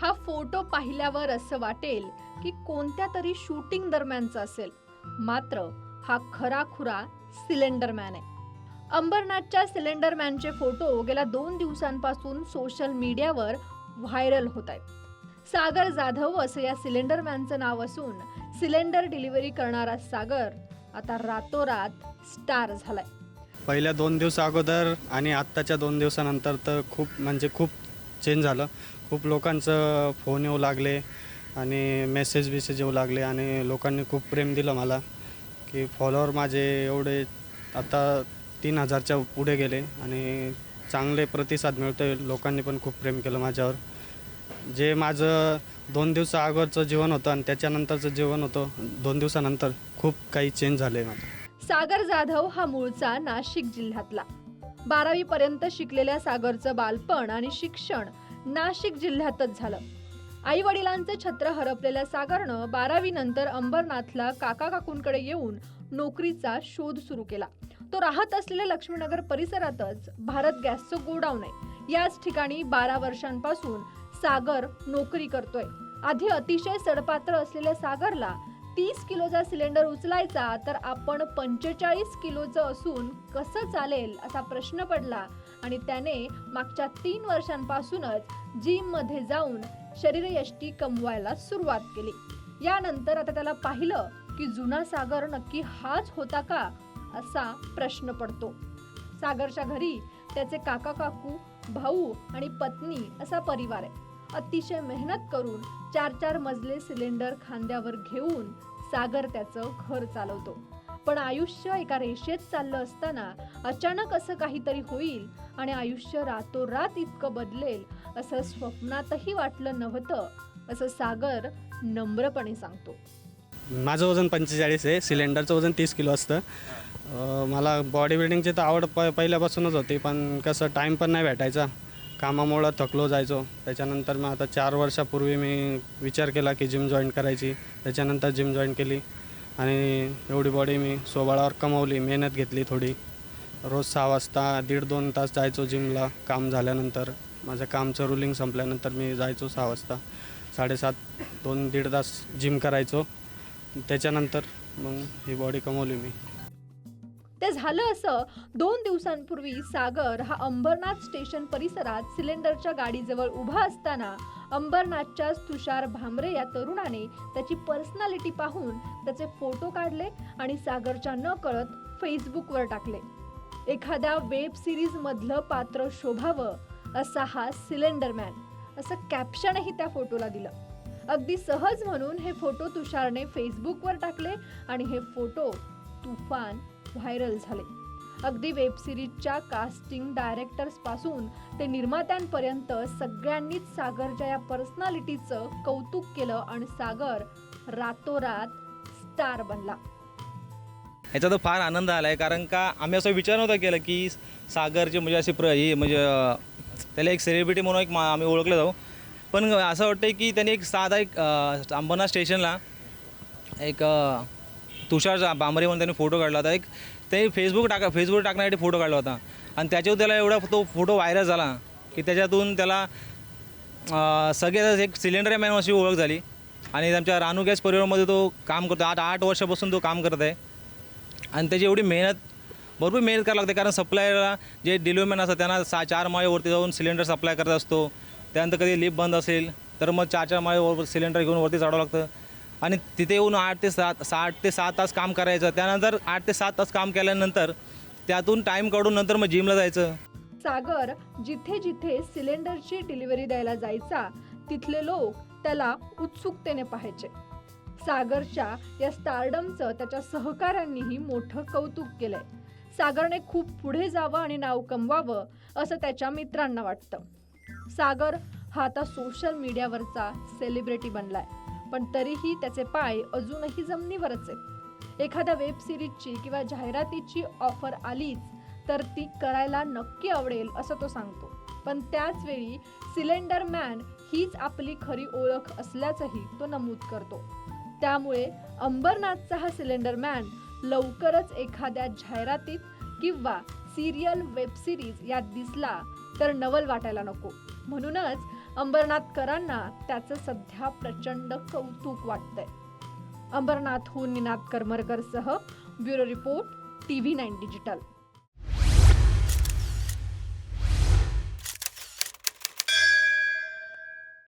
हा फोटो पाहिल्यावर असं वाटेल की कोणत्या तरी शूटिंग दरम्यानचा असेल. मात्र हा खरा खुरा सिलेंडर मॅन आहे. अंबरनाथच्या सिलेंडर मॅनचे फोटो गेल्या दोन दिवसांपासून सोशल मीडियावर व्हायरल होत आहेत. सागर जाधव असं या सिलेंडर मॅनचं नाव असून सिलेंडर डिलिव्हरी करणारा सागर आता रातोरात स्टार झालाय. पहिल्या दोन दिवसा अगोदर आणि आत्ताच्या दोन दिवसानंतर तर खूप म्हणजे खूप चेंज झालं. खूप लोकांचं फोन येऊ लागले आणि मेसेज बिसेज येऊ लागले आणि लोकांनी खूप प्रेम दिलं मला की फॉलोअर माझे एवढे आता तीन हजारच्या पुढे गेले आणि चांगले प्रतिसाद मिळतो आहे लोकांनी पण खूप प्रेम केलं माझ्यावर. जे माझं दोन दिवसा अगोदरचं जीवन होतं आणि त्याच्यानंतरचं जीवन होतं दोन दिवसानंतर खूप काही चेंज झालं आहे माझं. सागर जाधव हा मूळचा नाशिक जिल्ह्यातला. बारावी पर्यंत शिकलेल्या सागरचं बालपण आणि शिक्षण नाशिक जिल्ह्यातच झालं. आई वडिलांचे छत्र हरपलेल्या सागरनं बारावी नंतर अंबरनाथला काका काकूंकडे येऊन नोकरीचा शोध सुरू केला. तो राहत असलेल्या लक्ष्मीनगर परिसरातच भारत गॅसचं गोडाऊन आहे. याच ठिकाणी बारा वर्षांपासून सागर नोकरी करतोय. आधी अतिशय सडपात्र असलेल्या सागरला तीस किलोचा सिलेंडर उचलायचा तर आपण पंचेचाळीस किलोचं असून कसं चालेल असा प्रश्न पडला आणि त्याने मागच्या तीन वर्षांपासूनच जिममध्ये जाऊन शरीरयष्टी कमवायला सुरुवात केली. यानंतर आता त्याला पाहिलं की जुना सागर नक्की हाच होता का असा प्रश्न पडतो. सागरच्या घरी त्याचे काका काकू भाऊ आणि पत्नी असा परिवार आहे. अतिशय मेहनत करून चार चार मजले सिलेंडर खांद्यावर घेऊन सागर त्याचं घर चालवतो. पण आयुष्य एका रेषेत चाललं असताना अचानक असं काहीतरी होईल आणि आयुष्य रातोरात इतकं बदलेल असं स्वप्नातही वाटलं नव्हतं असं सागर नम्रपणे सांगतो. माझं वजन पंचेचाळीस आहे सिलेंडरचं वजन तीस किलो असतं. मला बॉडी बिल्डिंगची तर आवड प पहिल्यापासूनच होती पण कसं टाईम पण नाही भेटायचा. कामामुळं थकलो जायचो. त्याच्यानंतर मग आता चार वर्षापूर्वी मी विचार केला की जिम जॉईन करायची. त्याच्यानंतर जिम जॉईन केली. आणि एवढी बॉडी मी सोबाळावर कमवली मेहनत घेतली थोडी. रोज सहा वाजता दीड दोन तास जायचो जिमला काम झाल्यानंतर. माझं कामचं रुलिंग संपल्यानंतर मी जायचो सहा वाजता. साडेसात दोन दीड तास जिम करायचो. त्याच्यानंतर मग ही बॉडी कमवली मी. ते झालं असं. दोन दिवसांपूर्वी सागर हा अंबरनाथ स्टेशन परिसरात सिलेंडरच्या गाडीजवळ उभा असताना अंबरनाथच्याच तुषार भामरे या तरुणाने त्याची पर्सनॅलिटी पाहून त्याचे फोटो काढले आणि सागरच्या न कळत फेसबुकवर टाकले. एखाद्या वेब सिरीज मधलं पात्र शोभावं असा हा सिलेंडर मॅन. असं कॅप्शनही त्या फोटोला दिलं. अगदी सहज म्हणून हे फोटो तुषारने फेसबुकवर टाकले आणि हे फोटो तुफान व्हायरल झाले. अगदी वेबसिरीजच्या कास्टिंग डायरेक्टर्सपासून ते निर्मात्यांपर्यंत सगळ्यांनीच सागरच्या या पर्सनॅलिटीचं कौतुक केलं आणि सागर रातोरात स्टार बनला. याचा तर फार आनंद आला आहे कारण का आम्ही असं विचार नव्हता केला की सागरचे म्हणजे असे प्र हे म्हणजे अं, त्याला एक सेलिब्रिटी म्हणून एक मा आम्ही ओळखलं जाऊ. पण असं वाटतं की त्यांनी एक साधा एक अं, अंबरनाथ स्टेशनला एक अं, तुषार बांबरे म्हणून त्यांनी फोटो काढला होता. एक ते फेसबुक टाका फेसबुक टाकण्यासाठी फोटो काढला होता. आणि त्याच्यावर त्याला एवढा तो फोटो व्हायरल झाला की त्याच्यातून त्याला सगळे एक सिलेंडर मॅन अशी ओळख झाली. आणि आमच्या रानू गॅस परिवारामध्ये तो काम करतो. आठ आठ वर्षापासून तो काम करत आहे. आणि त्याची एवढी मेहनत भरपूर मेहनत करावं लागते. कारण सप्लायला जे डिलिव्हरमॅन असतात त्यांना सा चार माळेवरती जाऊन सिलेंडर सप्लाय करत असतो. त्यानंतर कधी लिफ्ट बंद असेल तर मग चार चार माळेवर सिलेंडर घेऊन वरती चढावं लागतं. आणि तिथे येऊन आठ ते सात आठ ते सात तास काम करायचं. त्यानंतर आठ ते सात तास काम केल्यानंतर त्यातून टाईम काढून नंतर मग जिमला जायचं. सागर जिथे जिथे सिलेंडरची डिलिव्हरी द्यायला जायचा तिथले लोक त्याला उत्सुकतेने पाहायचे. सागरच्या या स्टारडमचं त्याच्या सहकाऱ्यांनीही मोठं कौतुक केलंय. सागरने खूप पुढे जावं आणि नाव कमवावं असं त्याच्या मित्रांना वाटतं. सागर हा आता सोशल मीडियावरचा सेलिब्रिटी बनलाय. पण तरीही त्याचे पाय अजूनही जमिनीवरच आहेत. एखाद्या वेब सिरीजची किंवा जाहिरातीची ऑफर आलीच तर ती करायला नक्की आवडेल असं तो सांगतो. पण त्याच वेळी सिलेंडर मॅन हीच आपली खरी ओळख असल्याचंही तो नमूद करतो. त्यामुळे अंबरनाथचा हा सिलेंडर मॅन लवकरच एखाद्या जाहिरातीत किंवा सिरियल वेब सिरीज यात दिसला तर नवल वाटायला नको. म्हणूनच अंबरनाथकरांना त्याचं सध्या प्रचंड कौतुक वाटतंय. अंबरनाथहून Ninad करमरकरसह bureau report T V nine digital.